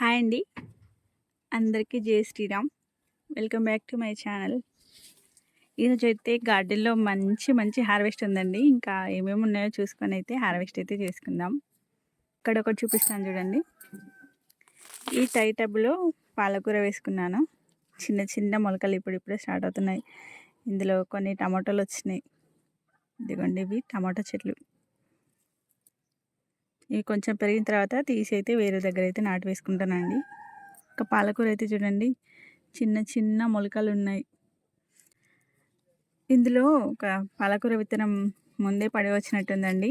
Hi అండి. అందరికీ Jai Sriram. Welcome back to my channel. ఈరోజు అయితే గార్డెన్లో మంచి మంచి హార్వెస్ట్ ఉందండి. ఇంకా ఏమేమి ఉన్నాయో చూసుకొని అయితే హార్వెస్ట్ అయితే చేసుకుందాం. ఇక్కడ ఒకటి చూపిస్తాను చూడండి. ఈ టై టబ్లో పాలకూర వేసుకున్నాను. చిన్న చిన్న మొలకలు ఇప్పుడు ఇప్పుడే స్టార్ట్ అవుతున్నాయి. ఇందులో కొన్ని టమాటోలు వచ్చినాయి. ఇదిగోండి ఇవి టమాటో చెట్లు. ఇవి కొంచెం పెరిగిన తర్వాత తీసి అయితే వేరే దగ్గర అయితే నాటు వేసుకుంటానండి. ఇంకా పాలకూర అయితే చూడండి చిన్న చిన్న మొలకలు ఉన్నాయి. ఇందులో ఒక పాలకూర విత్తనం ముందే పడి వచ్చినట్టుందండి.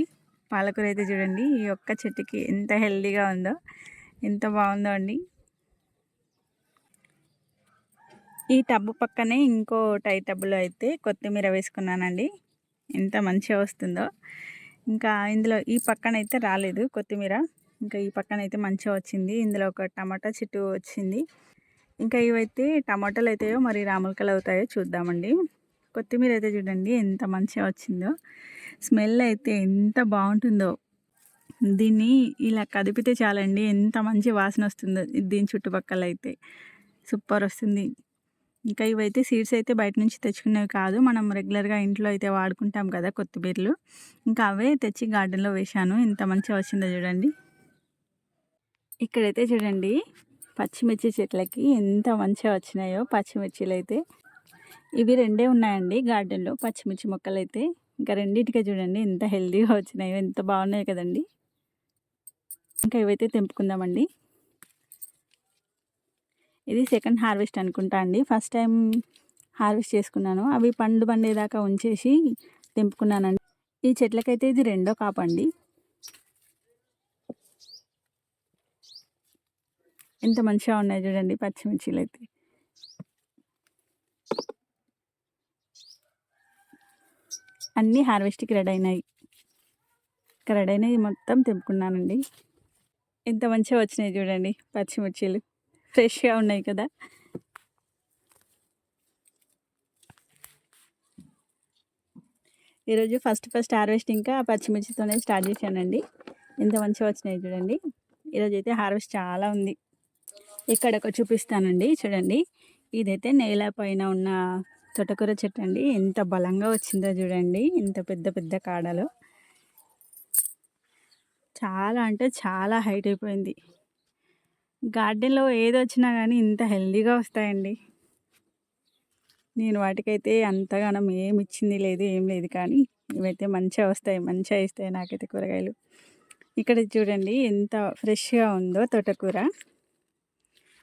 పాలకూర అయితే చూడండి ఈ ఒక్క చెట్టుకి ఎంత హెల్దీగా ఉందో ఎంత బాగుందో అండి. ఈ టబ్బు పక్కనే ఇంకో టై టబ్బులో అయితే కొత్తిమీర వేసుకున్నానండి. ఎంత మంచిగా వస్తుందో. ఇంకా ఇందులో ఈ పక్కన అయితే రాలేదు కొత్తిమీర. ఇంకా ఈ పక్కన అయితే మంచిగా వచ్చింది. ఇందులో ఒక టమాటా చెట్టు వచ్చింది. ఇంకా ఇవైతే టమాటాలు అవుతాయో మరి రాములకలు అవుతాయో చూద్దామండి. కొత్తిమీర అయితే చూడండి ఎంత మంచిగా వచ్చిందో. స్మెల్ అయితే ఎంత బాగుంటుందో. దీన్ని ఇలా కదిపితే చాలండి ఎంత మంచి వాసన వస్తుందో దీని చుట్టుపక్కల అయితే. సూపర్ వస్తుంది. ఇంకా ఇవైతే సీడ్స్ అయితే బయట నుంచి తెచ్చుకునేవి కాదు. మనం రెగ్యులర్గా ఇంట్లో అయితే వాడుకుంటాం కదా కొత్తిమీరలు ఇంకా అవే తెచ్చి గార్డెన్లో వేశాను. ఇంత మంచిగా వచ్చిందో చూడండి. ఇక్కడైతే చూడండి పచ్చిమిర్చి చెట్లకి ఎంత మంచిగా వచ్చినాయో పచ్చిమిర్చిలు అయితే ఇవి రెండే ఉన్నాయండి గార్డెన్లో పచ్చిమిర్చి మొక్కలు అయితే ఇంకా రెండింటికే చూడండి ఎంత హెల్దీగా వచ్చినాయో ఎంత బాగున్నాయి కదండి. ఇంకా ఇవైతే తెంపుకుందామండి. ఇది సెకండ్ హార్వెస్ట్ అనుకుంటా అండి. ఫస్ట్ టైం హార్వెస్ట్ చేసుకున్నాను. అవి పండు పండేదాకా ఉంచేసి తెంపుకున్నానండి. ఈ చెట్లకైతే ఇది రెండో కాపండి ఎంత మంచిగా ఉన్నాయి చూడండి పచ్చిమిర్చిలు అయితే అన్నీ హార్వెస్ట్కి రెడీ అయినాయి. రెడీ అయినాయి మొత్తం తెంపుకున్నానండి. ఎంత మంచిగా వచ్చినాయి చూడండి పచ్చిమిర్చిలు. ఫ్రెష్గా ఉన్నాయి కదా. ఈరోజు ఫస్ట్ ఫస్ట్ హార్వెస్ట్ ఇంకా పచ్చిమిర్చితోనే స్టార్ట్ చేశానండి. ఎంత మంచిగా వచ్చినాయి చూడండి. ఈరోజు అయితే హార్వెస్ట్ చాలా ఉంది. ఇక్కడ ఒక చూపిస్తానండి చూడండి. ఇదైతే నేల పైన ఉన్న తొటకూర చెట్టు అండి. ఎంత బలంగా వచ్చిందో చూడండి. ఎంత పెద్ద పెద్ద కాడలు. చాలా అంటే చాలా హైట్ అయిపోయింది. గార్డెన్లో ఏది వచ్చినా కానీ ఇంత హెల్దీగా వస్తాయండి. నేను వాటికైతే అంతగానం ఏమి ఇచ్చింది లేదు ఏం లేదు. కానీ ఇవైతే మంచిగా వస్తాయి మంచిగా ఇస్తాయి నాకైతే కూరగాయలు. ఇక్కడ చూడండి ఎంత ఫ్రెష్గా ఉందో తోటకూర.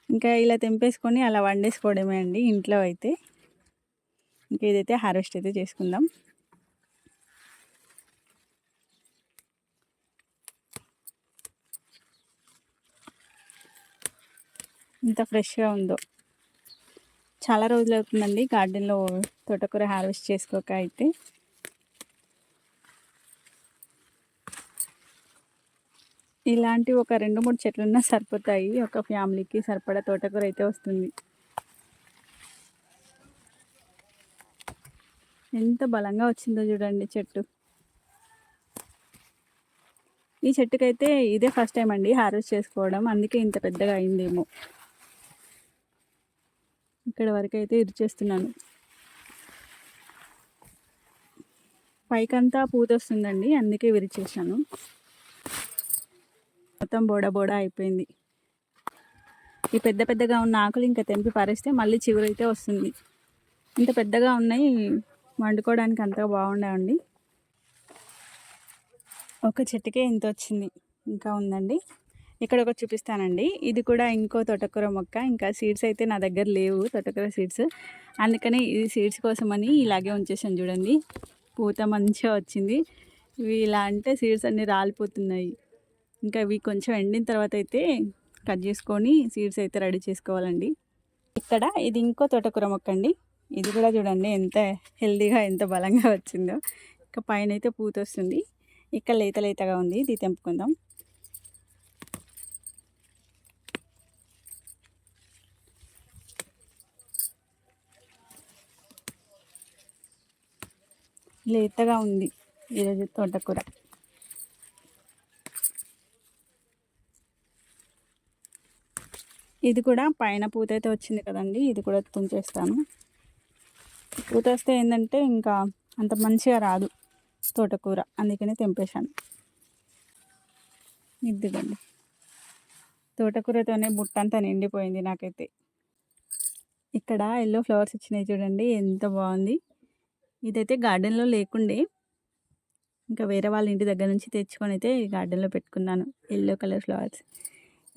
ఇంకా ఇలా తెంపేసుకొని అలా వండేసుకోవడమే అండి ఇంట్లో అయితే. ఇంకా ఇదైతే హార్వెస్ట్ అయితే చేసుకుందాం. ఎంత ఫ్రెష్గా ఉందో. చాలా రోజులు అవుతుందండి గార్డెన్లో తోటకూర హార్వెస్ట్ చేసుకోక అయితే. ఇలాంటి ఒక రెండు మూడు చెట్లున్నా సరిపోతాయి. ఒక ఫ్యామిలీకి సరిపడా తోటకూర అయితే వస్తుంది. ఎంత బలంగా వచ్చిందో చూడండి చెట్టు. ఈ చెట్టుకైతే ఇదే ఫస్ట్ టైం అండి హార్వెస్ట్ చేసుకోవడం. అందుకే ఇంత పెద్దగా అయిందేమో. ఇక్కడ వరకు అయితే ఇరిచేస్తున్నాను. పైకంతా పూత వస్తుందండి అందుకే విరిచేసాను మొత్తం బోడ బోడ అయిపోయింది. ఈ పెద్ద పెద్దగా ఉన్న ఆకులు ఇంకా తెంపి పారేస్తే మళ్ళీ చివరైతే వస్తుంది. ఇంత పెద్దగా ఉన్నాయి వండుకోవడానికి అంతగా బాగుండవండి. ఒక చెట్టుకే ఇంత వచ్చింది ఇంకా ఉందండి. ఇక్కడ ఒకటి చూపిస్తానండి. ఇది కూడా ఇంకో తోటకూర మొక్క. ఇంకా సీడ్స్ అయితే నా దగ్గర లేవు తోటకూర సీడ్స్. అందుకని ఇది సీడ్స్ కోసమని ఇలాగే ఉంచేసాను చూడండి. పూత మంచిగా వచ్చింది. ఇవి ఇలా అంటే సీడ్స్ అన్నీ రాలిపోతున్నాయి. ఇంకా ఇవి కొంచెం ఎండిన తర్వాత అయితే కట్ చేసుకొని సీడ్స్ అయితే రెడీ చేసుకోవాలండి. ఇక్కడ ఇది ఇంకో తోటకూర మొక్క అండి. ఇది కూడా చూడండి ఎంత హెల్దీగా ఎంత బలంగా వచ్చిందో. ఇంకా పైన అయితే పూత వస్తుంది. ఇక్కడ లేత లేతగా ఉంది. ఇది తెంపుకుందాం. లేతగా ఉంది ఈరోజు తోటకూర. ఇది కూడా పైన పూత అయితే వచ్చింది కదండి ఇది కూడా తుంచేస్తాను. పూత వస్తే ఏంటంటే ఇంకా అంత మంచిగా రాదు తోటకూర అందుకనే తెంపేశాను. ఇదిగండి. తోటకూరతోనే బుట్ట అంతా నిండిపోయింది నాకైతే. ఇక్కడ ఎల్లో ఫ్లవర్స్ ఇచ్చినాయి చూడండి ఎంత బాగుంది. ఇదైతే గార్డెన్లో లేకుండే. ఇంకా వేరే వాళ్ళ ఇంటి దగ్గర నుంచి తెచ్చుకొని అయితే గార్డెన్లో పెట్టుకున్నాను. Yellow colour flowers.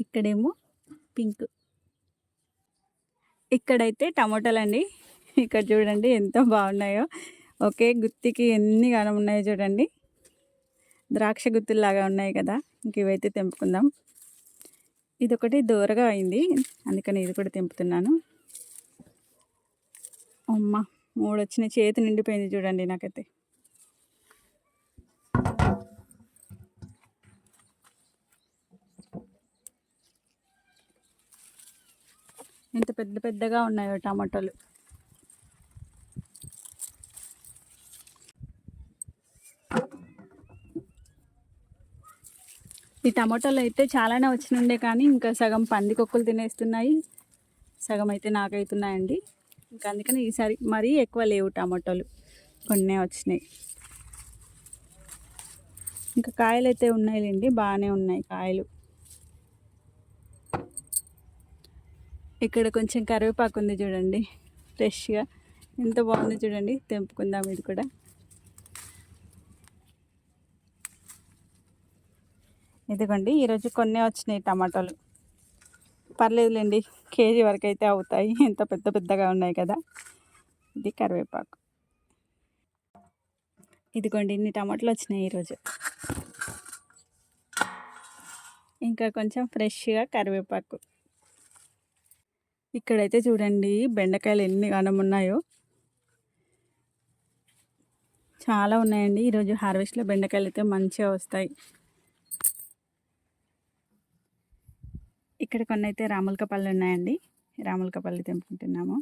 ఇక్కడేమో పింక్. ఇక్కడైతే టమాటాలు అండి ఇక్కడ చూడండి ఎంత బాగున్నాయో. ఒకే గుత్తికి ఎన్ని గానం ఉన్నాయో చూడండి. ద్రాక్ష గుత్తుల్లాగా ఉన్నాయి కదా. ఇంక ఇవైతే తెంపుకుందాం. ఇది ఒకటి దూరగా అయింది. అందుకని ఇది కూడా తెంపుతున్నాను. అమ్మ! మూడు వచ్చిన చేతి నిండిపోయింది చూడండి నాకైతే. ఎంత పెద్ద పెద్దగా ఉన్నాయో టమాటోలు. ఈ టమాటోలు అయితే చాలానే వచ్చినుండే కానీ ఇంకా సగం పందికొక్కులు తినేస్తున్నాయి. సగం అయితే నాకైతున్నాయండి. ఇంకా అందుకని ఈసారి మరీ ఎక్కువ లేవు టమాటోలు. కొన్నే వచ్చినాయి. ఇంకా కాయలు అయితే ఉన్నాయిలేండి బాగానే ఉన్నాయి కాయలు. ఇక్కడ కొంచెం కరివేపాకు ఉంది చూడండి ఫ్రెష్గా. ఎంత బాగుంది చూడండి తెంపుకుందాం ఇది కూడా. ఇదిగోండి ఈరోజు కొన్ని వచ్చినాయి టమాటాలు. పర్లేదులేండి. కేజీ వరకు అయితే అవుతాయి. ఎంత పెద్ద పెద్దగా ఉన్నాయి కదా. ఇది కరివేపాకు. ఇదిగోండి ఇన్ని టమాటాలు వచ్చినాయి ఈరోజు. ఇంకా కొంచెం ఫ్రెష్గా కరివేపాకు. ఇక్కడైతే చూడండి బెండకాయలు ఎన్ని గనం ఉన్నాయో. చాలా ఉన్నాయండి. ఈరోజు హార్వెస్ట్లో బెండకాయలు అయితే మంచిగా వస్తాయి. ఇక్కడ కొన్ని అయితే రాములకపల్లి ఉన్నాయండి. రాములకపల్లి తెంపుకుంటున్నాము.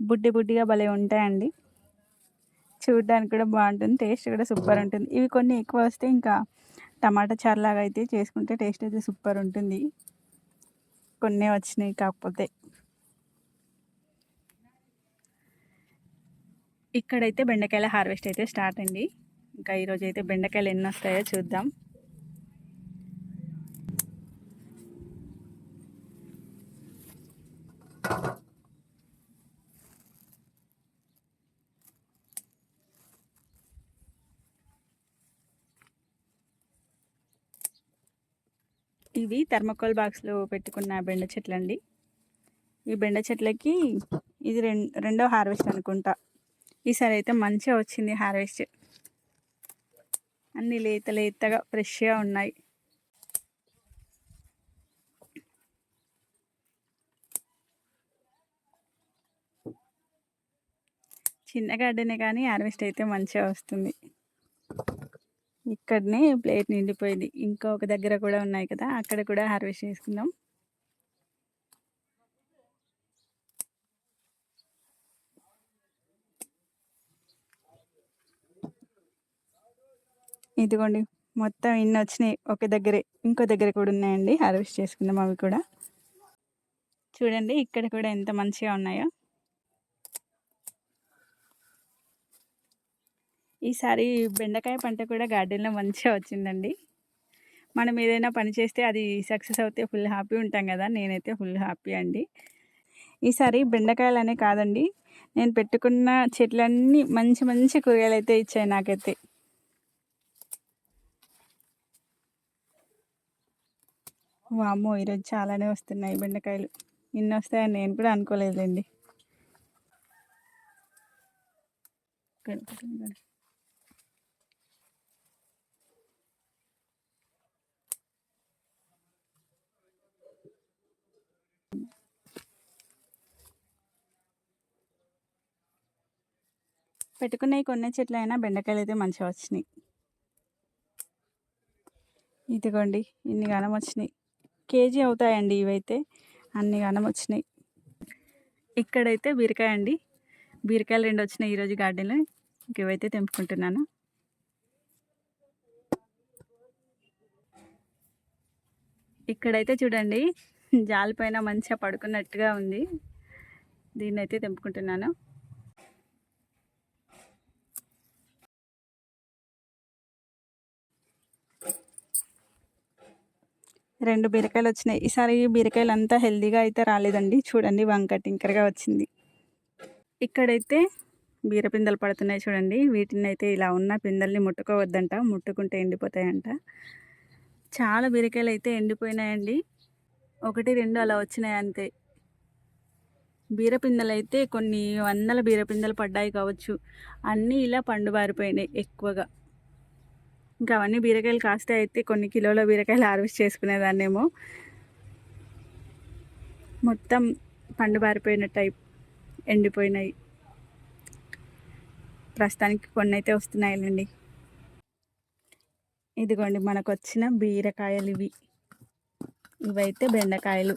బుడ్డి బుడ్డిగా భలే ఉంటాయండి. చూడడానికి కూడా బాగుంటుంది టేస్ట్ కూడా సూపర్ ఉంటుంది. ఇవి కొన్ని ఎక్కువ వస్తే ఇంకా టమాటా చారులాగా అయితే చేసుకుంటే టేస్ట్ అయితే సూపర్ ఉంటుంది. కొన్ని వచ్చినాయి కాకపోతే. ఇక్కడైతే బెండకాయల హార్వెస్ట్ అయితే స్టార్ట్ అండి. ఇంకా ఈరోజు అయితే బెండకాయలు ఎన్ని వస్తాయో చూద్దాం. ఇవి థర్మకోల్ బాక్స్లో పెట్టుకున్న బెండ చెట్లు అండి ఈ బెండ చెట్లకి ఇది రెండో హార్వెస్ట్ అనుకుంటా. ఈసారి అయితే మంచిగా వచ్చింది హార్వెస్ట్. అన్ని లేత లేతగా ఫ్రెష్గా ఉన్నాయి. చిన్న గార్డెనే కానీ హార్వెస్ట్ అయితే మంచిగా వస్తుంది. ఇక్కడనే ప్లేట్ నిండిపోయింది. ఇంకొక దగ్గర కూడా ఉన్నాయి కదా అక్కడ కూడా హార్వెస్ట్ చేసుకుందాం. ఇదిగోండి మొత్తం ఇన్ని వచ్చినాయి. ఒక దగ్గరే ఇంకో దగ్గర కూడా ఉన్నాయండి. హార్వెస్ట్ చేసుకుందాం అవి కూడా. చూడండి ఇక్కడ కూడా ఎంత మంచిగా ఉన్నాయో. ఈసారి బెండకాయ పంట కూడా గార్డెన్లో మంచిగా వచ్చిందండి. మనం ఏదైనా పని చేస్తే అది సక్సెస్ అవుతే ఫుల్ హ్యాపీ ఉంటాం కదా నేనైతే ఫుల్ హ్యాపీ అండి. ఈసారి బెండకాయలనే కాదండి నేను పెట్టుకున్న చెట్లన్నీ మంచి మంచి కూరగాయలు అయితే ఇచ్చాయి నాకైతే. వామ్మో ఈరోజు చాలానే వస్తున్నాయి బెండకాయలు. ఇన్ని వస్తాయని నేను కూడా అనుకోలేదండి పెట్టుకున్నవి కొన్ని చెట్లు అయినా బెండకాయలు అయితే మంచిగా వచ్చినాయి. ఇదిగోండి ఇన్ని గానం వచ్చినాయి. కేజీ అవుతాయండి ఇవైతే అన్ని గానం వచ్చినాయి. ఇక్కడైతే బీరకాయ అండి. బీరకాయలు రెండు వచ్చినాయి ఈరోజు గార్డెన్లో. ఇంక ఇవైతే తెంపుకుంటున్నాను. ఇక్కడైతే చూడండి జాలిపైన మంచిగా పడుకున్నట్టుగా ఉంది. దీన్ని అయితే తెంపుకుంటున్నాను. రెండు బీరకాయలు వచ్చినాయి. ఈసారి బీరకాయలు అంతా హెల్దీగా అయితే రాలేదండి. చూడండి వంక టింకర్గా వచ్చింది. ఇక్కడైతే బీర పిందెలు పడుతున్నాయి చూడండి. వీటిని అయితే ఇలా ఉన్న పిందెల్ని ముట్టుకోవద్దంట. ముట్టుకుంటే ఎండిపోతాయంట. చాలా బీరకాయలు అయితే ఎండిపోయినాయండి. ఒకటి రెండు అలా వచ్చినాయి అంతే. బీరపిందెలు అయితే కొన్ని వందల బీరపిందెలు పడ్డాయి కావచ్చు. అన్నీ ఇలా పండు బారిపోయినాయి ఎక్కువగా. ఇంకా అవన్నీ బీరకాయలు కాస్తే అయితే కొన్ని కిలోల బీరకాయలు హార్వెస్ట్ చేసుకునేదాన్నేమో. మొత్తం పండు బారిపోయిన టైప్ ఎండిపోయినాయి. ప్రస్తుతానికి కొన్ని అయితే వస్తున్నాయండి ఇదిగోండి మనకు వచ్చిన బీరకాయలు ఇవి. ఇవైతే బెండకాయలు.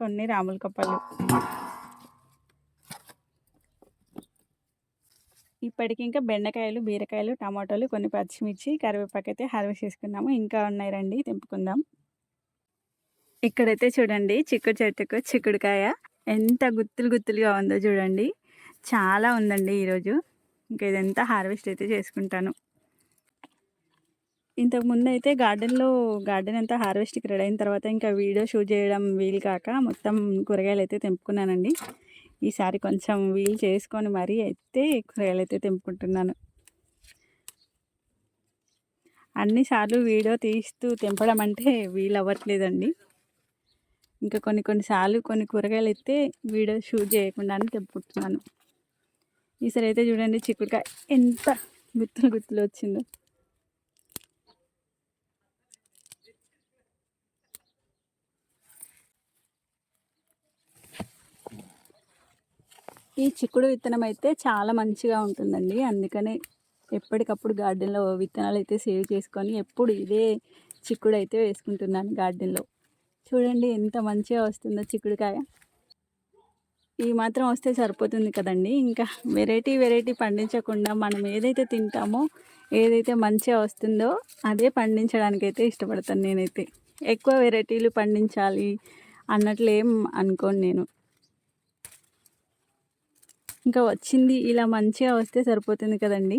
కొన్ని రాముల కప్పలు ఇప్పటికి ఇంకా బెండకాయలు బీరకాయలు టమాటోలు కొన్ని పచ్చిమిర్చి కరివేపాకు అయితే హార్వెస్ట్ చేసుకున్నాము. ఇంకా ఉన్నాయి రండి తెంపుకుందాం. ఇక్కడైతే చూడండి చిక్కుడు చెట్టుకు చిక్కుడుకాయ ఎంత గుత్తులు గుత్తులుగా ఉందో చూడండి. చాలా ఉందండి ఈరోజు. ఇంకా ఇదంతా హార్వెస్ట్ అయితే చేసుకుంటాను. ఇంతకుముందు అయితే గార్డెన్లో గార్డెన్ అంతా హార్వెస్ట్కి రెడీ అయిన తర్వాత ఇంకా వీడియో షూట్ చేయడం వీలు కాక మొత్తం కూరగాయలు అయితే తెంపుకున్నానండి. ఈసారి కొంచెం వీలు చేసుకొని మరీ అయితే కూరగాయలు అయితే తెంపుకుంటున్నాను. అన్నిసార్లు వీడియో తీస్తూ తెంపడం అంటే వీలు అవ్వట్లేదండి. ఇంకా కొన్ని కొన్నిసార్లు కొన్ని కూరగాయలు అయితే వీడియో షూట్ చేయకుండానే తెంపుకుంటున్నాను. ఈసారి అయితే చూడండి చిక్కుడుకాయ ఎంత గుత్తులు గుత్తులు వచ్చిందో. ఈ చిక్కుడు విత్తనం అయితే చాలా మంచిగా ఉంటుందండి. అందుకనే ఎప్పటికప్పుడు గార్డెన్లో విత్తనాలు అయితే సేవ్ చేసుకొని ఎప్పుడు ఇదే చిక్కుడు అయితే వేసుకుంటున్నాను గార్డెన్లో. చూడండి ఎంత మంచిగా వస్తుందో చిక్కుడుకాయ. ఈ మాత్రం వస్తే సరిపోతుంది కదండి. ఇంకా వెరైటీ వెరైటీ పండించకుండా మనం ఏదైతే తింటామో ఏదైతే మంచిగా వస్తుందో అదే పండించడానికి అయితే ఇష్టపడతాను నేనైతే. ఎక్కువ వెరైటీలు పండించాలి అన్నట్లు ఏం అనుకోను నేను. ఇంకా వచ్చింది ఇలా మంచిగా వస్తే సరిపోతుంది కదండి.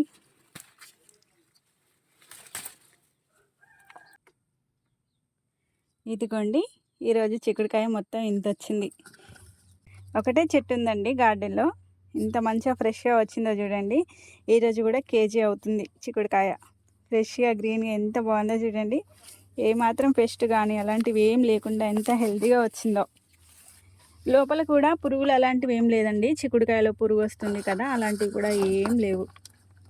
ఇదిగోండి ఈరోజు చిక్కుడుకాయ మొత్తం ఇంత వచ్చింది. ఒకటే చెట్టు ఉందండి గార్డెన్లో. ఇంత మంచిగా ఫ్రెష్గా వచ్చిందో చూడండి. ఈరోజు కూడా కేజీ అవుతుంది చిక్కుడుకాయ. ఫ్రెష్గా గ్రీన్గా ఎంత బాగుందో చూడండి. ఏమాత్రం పెస్ట్ కానీ అలాంటివి ఏం లేకుండా ఎంత హెల్తీగా వచ్చిందో. లోపల కూడా పురుగులు అలాంటివి ఏం లేదండి. చిక్కుడుకాయలో పురుగు వస్తుంది కదా అలాంటివి కూడా ఏం లేవు.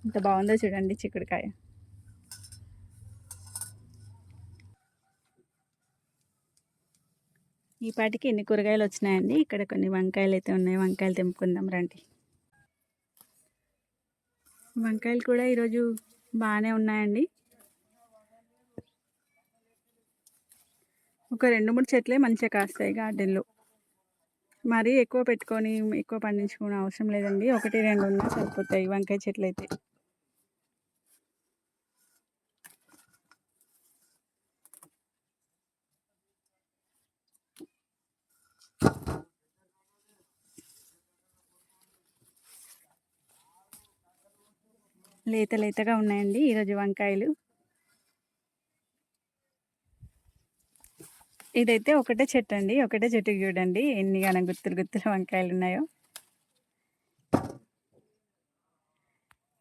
ఇంత బాగుందో చూడండి చిక్కుడుకాయ. ఈ పాటికి ఎన్ని కూరగాయలు వచ్చినాయండి? ఇక్కడ కొన్ని వంకాయలు అయితే ఉన్నాయి. వంకాయలు తెంపుకుందాం రండి. వంకాయలు కూడా ఈరోజు బాగానే ఉన్నాయండి. ఒక రెండు మూడు చెట్లే మంచిగా కాస్తాయి గార్డెన్లో. మరీ ఎక్కువ పెట్టుకొని ఎక్కువ పండించుకునే అవసరం లేదండి. ఒకటి రెండు ఉన్నా సరిపోతాయి వంకాయ చెట్లు అయితే. లేత లేతగా ఉన్నాయండి ఈరోజు వంకాయలు. ఇదైతే ఒకటే చెట్టు అండి ఒకటే చెట్టు చూడండి ఎన్ని గాన గుత్తులు గుత్తులు వంకాయలు ఉన్నాయో.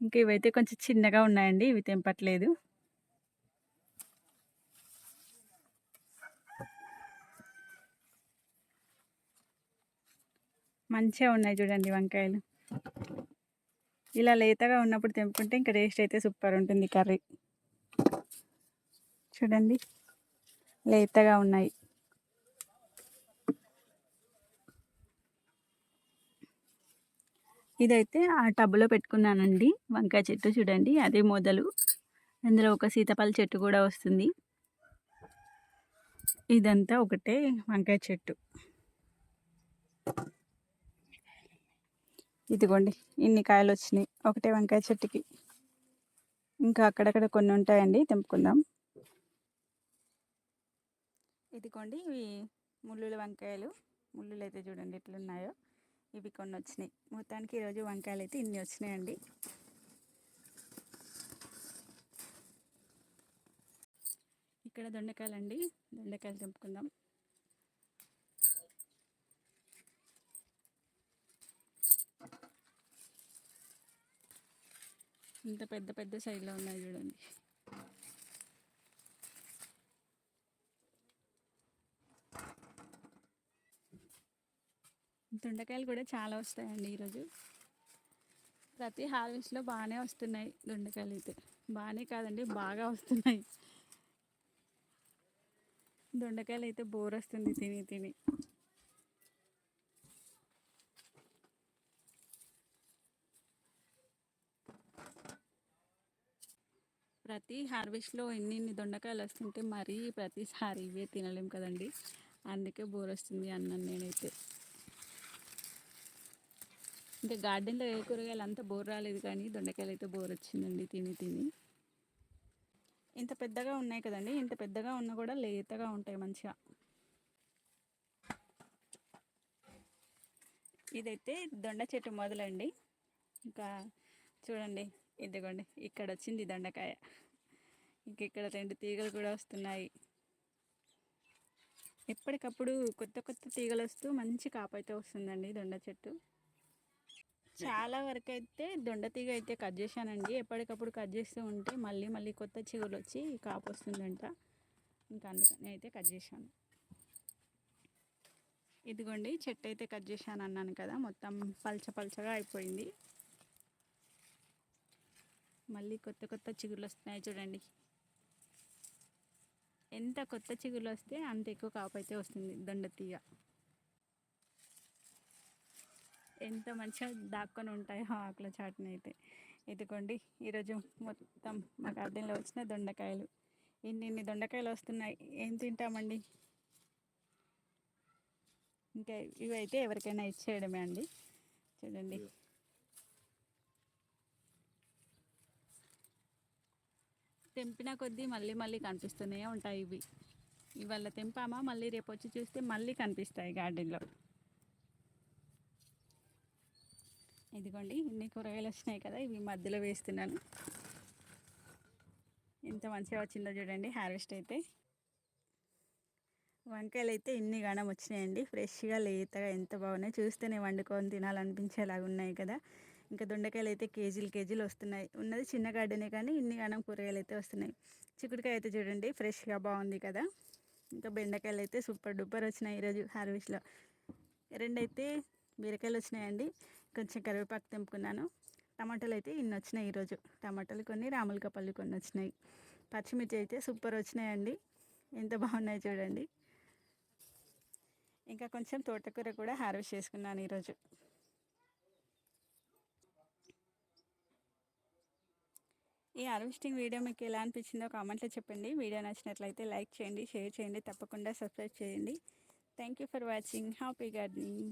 ఇంకా ఇవైతే కొంచెం చిన్నగా ఉన్నాయండి ఇవి తెంపట్లేదు. మంచిగా ఉన్నాయి చూడండి వంకాయలు. ఇలా లేతగా ఉన్నప్పుడు తెంపుకుంటే ఇంకా టేస్ట్ అయితే సూపర్ ఉంటుంది కర్రీ. చూడండి లేతగా ఉన్నాయి. ఇదైతే ఆ టబ్లో పెట్టుకున్నానండి. వంకాయ చెట్టు చూడండి అదే మొదలు. అందులో ఒక సీతాఫల చెట్టు కూడా వస్తుంది. ఇదంతా ఒకటే వంకాయ చెట్టు. ఇదిగోండి ఇన్ని కాయలు వచ్చినాయి. ఒకటే వంకాయ చెట్టుకి. ఇంకా అక్కడక్కడ కొన్ని ఉంటాయండి తెంపుకుందాం. ఇదిగోండి ఇవి ముళ్ళుల వంకాయలు. ముల్లులు అయితే చూడండి ఎట్లున్నాయో. ఇవి కొన్ని వచ్చినాయి మొత్తానికి ఈరోజు వంకాయలు అయితే ఇన్ని వచ్చినాయండి. ఇక్కడ దొండకాయలు అండి దొండకాయలు తెంపుకుందాం. ఇంత పెద్ద పెద్ద సైజులో ఉన్నాయి చూడండి. దొండకాయలు కూడా చాలా వస్తాయండి ఈరోజు. ప్రతి హార్వెస్ట్లో బాగానే వస్తున్నాయి దొండకాయలు అయితే. బాగానే కాదండి బాగా వస్తున్నాయి. దొండకాయలు అయితే బోర్ వస్తుంది తిని తిని. ప్రతి హార్వెస్ట్లో ఎన్ని ఇన్ని దొండకాయలు వస్తుంటే మరీ ప్రతిసారి ఇవే తినలేం కదండి. అందుకే బోర్ వస్తుంది అన్నాను నేనైతే. ఇంకా గార్డెన్లో ఏ కూరగాయలు అంత బోర్ రాలేదు కానీ దొండకాయలు అయితే బోర్ వచ్చిందండి తిని తిని. ఇంత పెద్దగా ఉన్నాయి కదండి ఇంత పెద్దగా ఉన్నా కూడా లేతగా ఉంటాయి మంచిగా. ఇదైతే దొండ చెట్టు మొదలండి. ఇంకా చూడండి ఇదిగోండి ఇక్కడ వచ్చింది దొండకాయ. ఇంక ఇక్కడ రెండు తీగలు కూడా వస్తున్నాయి. ఎప్పటికప్పుడు కొత్త కొత్త తీగలు వస్తూ మంచి కాపైతే వస్తుందండి దొండ చెట్టు. చాలా వరకు అయితే దొండ తీగ అయితే కట్ చేశానండి. ఎప్పటికప్పుడు కట్ చేస్తూ ఉంటే మళ్ళీ మళ్ళీ కొత్త చిగురు వచ్చి కాపు వస్తుందంట. ఇంకా అందుకని అయితే కట్ చేశాను. ఇదిగోండి చెట్టు అయితే కట్ చేశాను అన్నాను కదా మొత్తం పల్చ పల్చగా అయిపోయింది. మళ్ళీ కొత్త కొత్త చిగురులు వస్తున్నాయి చూడండి. ఎంత కొత్త చిగురులు వస్తే అంత ఎక్కువ కాపు అయితే వస్తుంది దొండ తీగ. ఎంత మంచిగా దాక్కొని ఉంటాయో ఆకుల చాటున అయితే. ఇదిగోండి ఈరోజు మొత్తం మా గార్డెన్లో వచ్చిన దొండకాయలు. ఇన్ని ఇన్ని దొండకాయలు వస్తున్నాయి. ఏం తింటామండి? ఇంకా ఇవి అయితే ఎవరికైనా ఇచ్చేయడమే అండి. చూడండి. తెంపిన కొద్దీ మళ్ళీ మళ్ళీ కనిపిస్తూనే ఉంటాయి ఇవి. ఇవాళ తెంపామా? మళ్ళీ రేపు వచ్చి చూస్తే మళ్ళీ కనిపిస్తాయి గార్డెన్లో. ఇదిగోండి ఇన్ని కూరగాయలు వచ్చినాయి కదా ఇవి మధ్యలో వేస్తున్నాను. ఎంత మంచిగా వచ్చిందో చూడండి హార్వెస్ట్ అయితే. వంకాయలు అయితే ఇన్ని గానం వచ్చినాయండి ఫ్రెష్గా లేతగా ఎంత బాగున్నాయి. చూస్తేనే వండుకొని తినాలనిపించేలాగా ఉన్నాయి కదా. ఇంకా దొండకాయలు అయితే కేజీలు కేజీలు వస్తున్నాయి. ఉన్నది చిన్న గార్డెనే కానీ ఇన్ని గానం కూరగాయలు అయితే వస్తున్నాయి. చిక్కుడుకాయ అయితే చూడండి ఫ్రెష్గా బాగుంది కదా. ఇంకా బెండకాయలు అయితే సూపర్ డూపర్ వచ్చినాయి ఈరోజు హార్వెస్ట్లో. రెండైతే బీరకాయలు వచ్చినాయండి. కొంచెం కరివేపాకు తెంపుకున్నాను. టమాటాలు అయితే ఇన్ని వచ్చినాయి ఈరోజు. టమాటాలు కొన్ని రాములకపల్లి కొన్ని వచ్చినాయి. పచ్చిమిర్చి అయితే సూపర్ వచ్చినాయండి. ఎంత బాగున్నాయి చూడండి. ఇంకా కొంచెం తోటకూర కూడా హార్వెస్ట్ చేసుకున్నాను ఈరోజు. ఈ హార్వెస్టింగ్ వీడియో మీకు ఎలా అనిపించిందో కామెంట్లో చెప్పండి. వీడియో నచ్చినట్లయితే లైక్ చేయండి షేర్ చేయండి తప్పకుండా సబ్స్క్రైబ్ చేయండి. Thank you for watching happy gardening